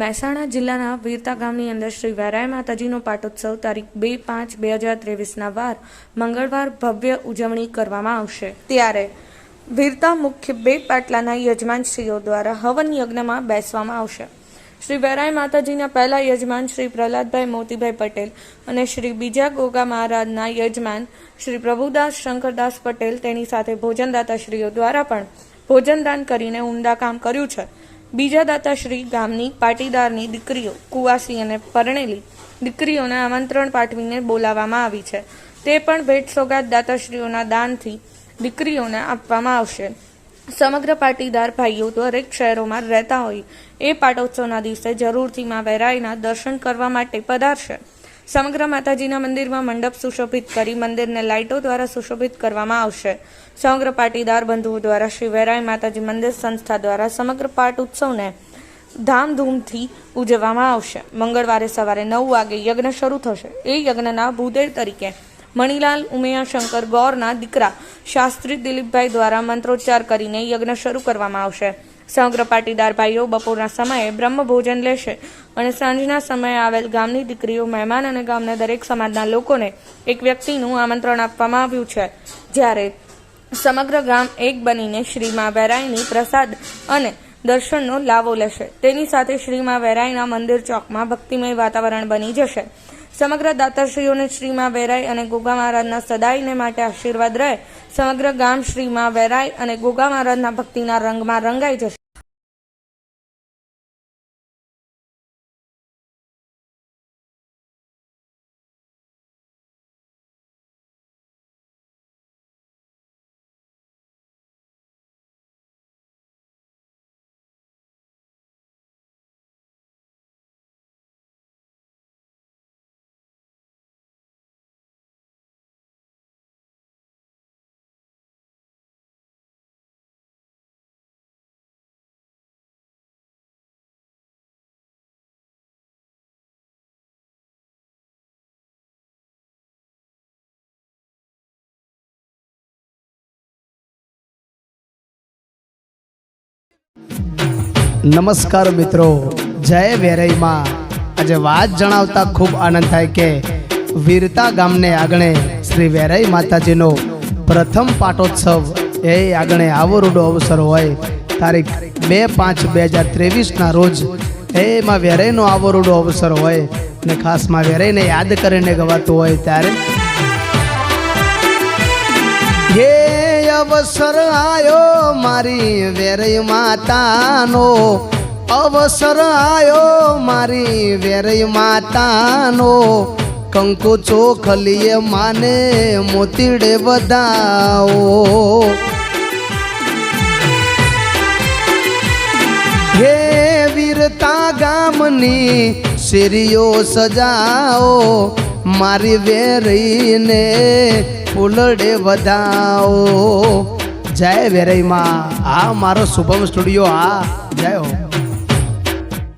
મહેસાણા જિલ્લાના વીરતા ગામની અંદર શ્રી વેરાય માતાજીનો પાટોત્સવ તારીખ બે પાંચ બે હજાર ત્રેવીસના વાર મંગળવાર ભવ્ય ઉજવણી કરવામાં આવશે. ત્યારે વીરતા મુખ્ય બે પાટલાના યજમાનશ્રીઓ દ્વારા હવન યજ્ઞમાં બેસવામાં આવશે. શ્રી વેરાય માતાજીના પહેલા યજમાન શ્રી પ્રહલાદભાઈ મોતીભાઈ પટેલ અને શ્રી બીજા ગોગા મહારાજના યજમાન શ્રી પ્રભુદાસ શંકરદાસ પટેલ તેની સાથે ભોજનદાતાશ્રીઓ દ્વારા પણ ભોજનદાન કરીને ઉમદા કામ કર્યું છે. બીજા દાતાશ્રી ગામની પાટીદારની દીકરીઓ કુવાસી અને પરણેલી દીકરીઓને આમંત્રણ પાઠવીને બોલાવવામાં આવી છે. તે પણ ભેટ સોગાદ દાતાશ્રીઓના દાનથી દીકરીઓને આપવામાં આવશે. સમગ્ર પાટીદાર ભાઈઓ દરેક શહેરોમાં રહેતા હોય એ પાટોત્સવના દિવસે જરૂરથી માં વેરાઈના દર્શન કરવા માટે પધારશે. સમગ્ર માતાજીના મંદિરમાં મંડપ સુશોભિત કરી મંદિરને લાઇટો દ્વારા સુશોભિત કરવામાં આવશે. સમગ્ર પાટીદાર બંધુઓ દ્વારા શ્રી વેરાય માતાજી મંદિર સંસ્થા દ્વારા સમગ્ર પાટ ઉત્સવને ધામધૂમથી ઉજવવામાં આવશે. મંગળવારે સવારે નવ વાગે યજ્ઞ શરૂ થશે. એ યજ્ઞના ભૂદેવ તરીકે મણિલાલ ઉમિયાશંકર ગૌરના દીકરા શાસ્ત્રી દિલીપભાઈ દ્વારા મંત્રોચ્ચાર કરીને યજ્ઞ શરૂ કરવામાં આવશે. સમગ્ર પાટીદાર ભાઈઓ બપોરના સમયે બ્રહ્મ ભોજન લેશે અને સાંજના સમયે આવેલ ગામની દીકરીઓ, મહેમાન અને ગામના દરેક સમાજના લોકોને એક વ્યક્તિનું આમંત્રણ આપવામાં આવ્યું છે. જ્યારે સમગ્ર ગામ એક બનીને શ્રીમાં વેરાઈની પ્રસાદ અને દર્શનનો લાવો લેશે. તેની સાથે શ્રીમાં વેરાઈના મંદિર ચોકમાં ભક્તિમય વાતાવરણ બની જશે. સમગ્ર દાતાશ્રીઓને શ્રીમાં વેરાઈ અને ગોગા મહારાજના સદાયને માટે આશીર્વાદ રહે. સમગ્ર ગામ શ્રીમાં વેરાઈ અને ગોગા મહારાજના ભક્તિના રંગમાં રંગાઈ જશે. નમસ્કાર મિત્રો, જય વેરઈમાં. આજે વાત જણાવતા ખૂબ આનંદ થાય કે વીરતા ગામને આગણે શ્રી વેરાઈ માતાજીનો પ્રથમ પાટોત્સવ એ આગણે આવરૂડો અવસર હોય. તારીખ બે પાંચ બે હજાર ત્રેવીસના રોજ એમાં વેરાઈનો આવરૂડો અવસર હોય અને ખાસમાં વેરાઈને યાદ કરીને ગવાતું હોય ત્યારે અવસર આયો. મારી વેરઈ માતાનો અવસર આયો મારી વેરઈ માતાનો. કંકુ ચોખલીએ માને મોતીડે બધાઓ હે વીરતા ગામની શેરીઓ સજાઓ, મારી વેરઈને ફૂલડે વધાઓ જય વેરઈમાં. આ મારો શુભમ સ્ટુડિયો આ જય હો.